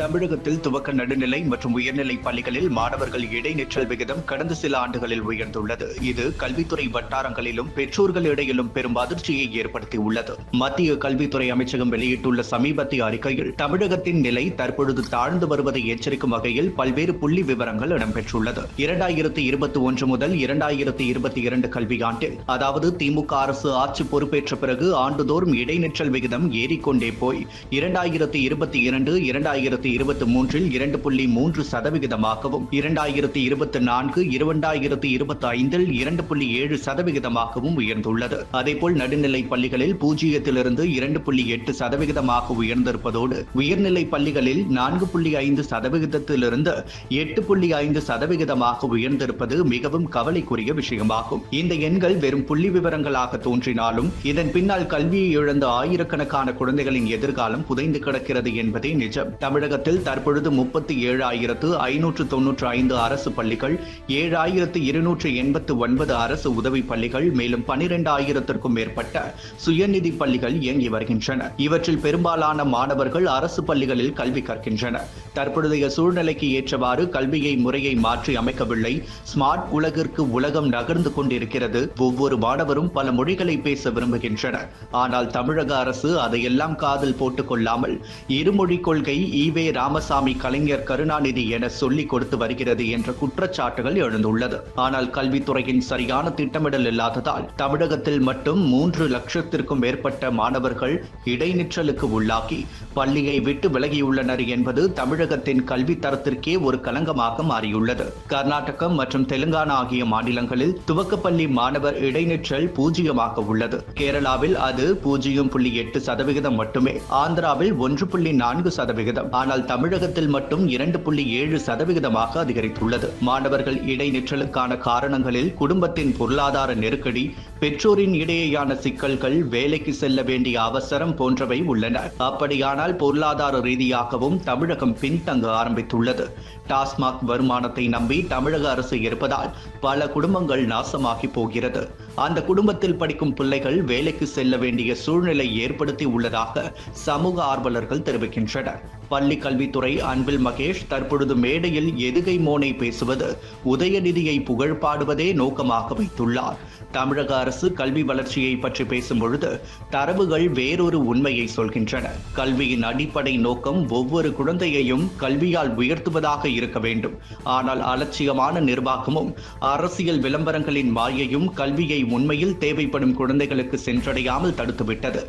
தமிழகத்தில் துவக்க நடுநிலை மற்றும் உயர்நிலை பள்ளிகளில் மாணவர்கள் இடைநிற்றல் விகிதம் கடந்த சில ஆண்டுகளில் உயர்ந்துள்ளது. இது கல்வித்துறை வட்டாரங்களிலும் பெற்றோர்கள் இடையிலும் பெரும் அதிர்ச்சியை ஏற்படுத்தியுள்ளது. மத்திய கல்வித்துறை அமைச்சகம் வெளியிட்டுள்ள சமீபத்திய அறிக்கையில் தமிழகத்தின் நிலை தற்பொழுது தாழ்ந்து வருவதை எச்சரிக்கும் வகையில் பல்வேறு புள்ளி விவரங்கள் இடம்பெற்றுள்ளது. இரண்டாயிரத்தி இருபத்தி ஒன்று முதல் இரண்டாயிரத்தி இருபத்தி இரண்டு கல்வியாண்டில் அதாவது திமுக அரசு ஆட்சி பொறுப்பேற்ற பிறகு ஆண்டுதோறும் இடைநிற்றல் விகிதம் ஏறிக்கொண்டே போய் இரண்டாயிரத்தி இருபத்தி இரண்டு இரண்டாயிரத்தி இரண்டாயிரத்தி இருபத்தி மூன்றில் இரண்டு புள்ளி மூன்று சதவிகிதமாகவும் இரண்டாயிரத்தி இருபத்தி நான்கு இரண்டாயிரத்தி இருபத்தி ஐந்தில் இரண்டு புள்ளி ஏழு சதவிகிதமாகவும் உயர்ந்துள்ளது. அதேபோல் நடுநிலை பள்ளிகளில் பூஜ்ஜியத்திலிருந்து இரண்டு புள்ளி எட்டு சதவிகிதமாக உயர்ந்திருப்பதோடு உயர்நிலை பள்ளிகளில் நான்கு புள்ளி ஐந்து சதவிகிதத்திலிருந்து எட்டு புள்ளி ஐந்து சதவிகிதமாக உயர்ந்திருப்பது மிகவும் கவலைக்குரிய விஷயமாகும். இந்த எண்கள் வெறும் புள்ளி விவரங்களாக தோன்றினாலும் இதன் பின்னால் கல்வியை இழந்த ஆயிரக்கணக்கான குழந்தைகளின் எதிர்காலம் புதைந்து கிடக்கிறது என்பதே நிஜம். தமிழக தமிழகத்தில் தற்பொழுது முப்பத்தி ஏழாயிரத்து ஐநூற்று தொன்னூற்று ஐந்து அரசு பள்ளிகள் ஏழாயிரத்து இருநூற்று எண்பத்து ஒன்பது அரசு உதவி பள்ளிகள் மேலும் பனிரெண்டாயிரத்திற்கும் மேற்பட்ட சுயநிதி பள்ளிகள் இயங்கி வருகின்றன. இவற்றில் பெரும்பாலான மாணவர்கள் அரசு பள்ளிகளில் கல்வி கற்கின்றனர். தற்பொழுதைய சூழ்நிலைக்கு ஏற்றவாறு கல்வியை முறையை மாற்றி அமைக்கவில்லை. ஸ்மார்ட் உலகிற்கு உலகம் நகர்ந்து கொண்டிருக்கிறது. ஒவ்வொரு மாணவரும் பல மொழிகளை பேச விரும்புகின்றனர். ஆனால் தமிழக அரசு அதையெல்லாம் காதில் போட்டுக் கொள்ளாமல் இருமொழி கொள்கை ஈவே கே ராமசாமி கலைஞர் கருணாநிதி என சொல்லிக் கொடுத்து வருகிறது என்ற குற்றச்சாட்டுகள் எழுந்துள்ளது. ஆனால் கல்வித்துறையின் சரியான திட்டமிடல் இல்லாததால் தமிழகத்தில் மட்டும் மூன்று லட்சத்திற்கும் மேற்பட்ட மாணவர்கள் இடைநிற்றலுக்கு உள்ளாகி பள்ளியை விட்டு விலகியுள்ளனர் என்பது தமிழகத்தின் கல்வி தரத்திற்கே ஒரு களங்கமாக மாறியுள்ளது. கர்நாடகம் மற்றும் தெலுங்கானா ஆகிய மாநிலங்களில் துவக்கப்பள்ளி மாணவர் இடைநிற்றல் பூஜ்ஜியமாக உள்ளது. கேரளாவில் அது பூஜ்ஜியம் புள்ளி எட்டு சதவிகிதம் மட்டுமே. ஆந்திராவில் ஒன்று புள்ளி நான்கு சதவிகிதம். ஆனால் தமிழகத்தில் மட்டும் இரண்டு புள்ளி ஏழு சதவிகிதமாக அதிகரித்துள்ளது. மாணவர்கள் இடைநிற்றலுக்கான காரணங்களில் குடும்பத்தின் பொருளாதார நெருக்கடி பெற்றோரின் இடையேயான சிக்கல்கள் வேலைக்கு செல்ல வேண்டிய அவசரம் போன்றவை உள்ளன. அப்படியானால் பொருளாதார ரீதியாகவும் தமிழகம் பின்தங்க ஆரம்பித்துள்ளது. டாஸ்மாக் வருமானத்தை நம்பி தமிழக அரசு இருப்பதால் பல குடும்பங்கள் நாசமாகி போகிறது. அந்த குடும்பத்தில் படிக்கும் பிள்ளைகள் வேலைக்கு செல்ல வேண்டிய சூழ்நிலை ஏற்படுத்தி உள்ளதாக சமூக ஆர்வலர்கள் தெரிவிக்கின்றனர். பள்ளி கல்வித்துறை அன்பில் மகேஷ் தற்பொழுது மேடையில் எதுகை மோனை பேசுவது உதயநிதியை புகழ் பாடுவதே நோக்கமாக வைத்துள்ளார். தமிழக அரசு கல்வி வளர்ச்சியை பற்றி பேசும் பொழுது தரவுகள் வேறொரு உண்மையை சொல்கின்றன. கல்வியின் அடிப்படை நோக்கம் ஒவ்வொரு குழந்தையையும் கல்வியால் உயர்த்துவதாக இருக்க வேண்டும். ஆனால் அலட்சியமான நிர்வாகமும் அரசியல் விளம்பரங்களின் மாயையும் கல்வியை உண்மையில் தேவைப்படும் குழந்தைகளுக்கு சென்றடையாமல் தடுத்துவிட்டது.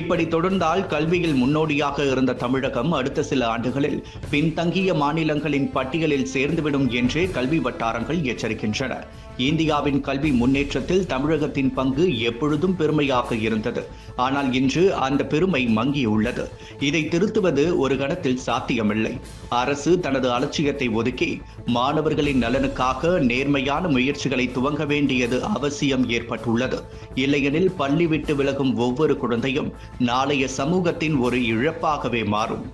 இப்படி தொடர்ந்தால் கல்வியில் முன்னோடியாக இருந்த தமிழகம் அடுத்த அடுத்த சில ஆண்டுகளில் பின்தங்கிய மாநிலங்களின் பட்டியலில் சேர்ந்துவிடும் என்றே கல்வி வட்டாரங்கள் எச்சரிக்கின்றன. இந்தியாவின் கல்வி முன்னேற்றத்தில் தமிழகத்தின் பங்கு எப்பொழுதும் பெருமையாக இருந்தது. ஆனால் இன்று அந்த பெருமை மங்கியுள்ளது. இதை திருத்துவது ஒரு கணத்தில் சாத்தியமில்லை. அரசு தனது அலட்சியத்தை ஒதுக்கி மாணவர்களின் நலனுக்காக நேர்மையான முயற்சிகளை துவங்க வேண்டியது அவசியம் ஏற்பட்டுள்ளது. இல்லையெனில் பள்ளி விட்டு விலகும் ஒவ்வொரு குழந்தையும் நாளைய சமூகத்தின் ஒரு இழப்பாகவே மாறும்.